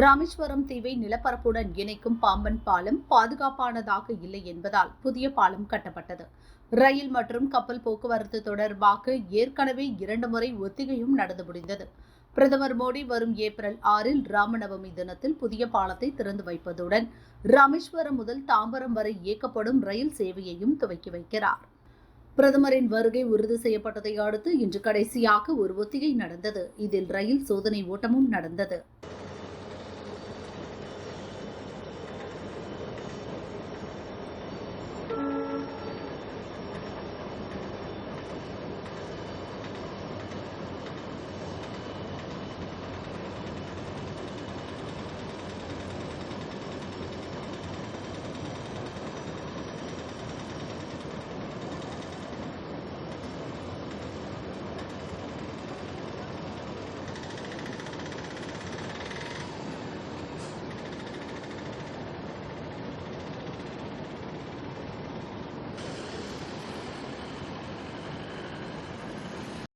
ராமேஸ்வரம் தீவை நிலப்பரப்புடன் இணைக்கும் பாம்பன் பாலம் பாதுகாப்பானதாக இல்லை என்பதால் புதிய பாலம் கட்டப்பட்டது. ரயில் மற்றும் கப்பல் போக்குவரத்து தொடர்பாக ஏற்கனவே இரண்டு முறை ஒத்திகையும் நடந்து முடிந்தது. பிரதமர் மோடி வரும் ஏப்ரல் ஆறில் ராமநவமி தினத்தில் புதிய பாலத்தை திறந்து வைப்பதுடன் ராமேஸ்வரம் முதல் தாம்பரம் வரை இயக்கப்படும் ரயில் சேவையையும் துவக்கி வைக்கிறார். பிரதமரின் வருகை உறுதி செய்யப்பட்டதை அடுத்து இன்று கடைசியாக ஒரு ஒத்திகை நடந்தது. இதில் ரயில் சோதனை ஓட்டமும் நடந்தது.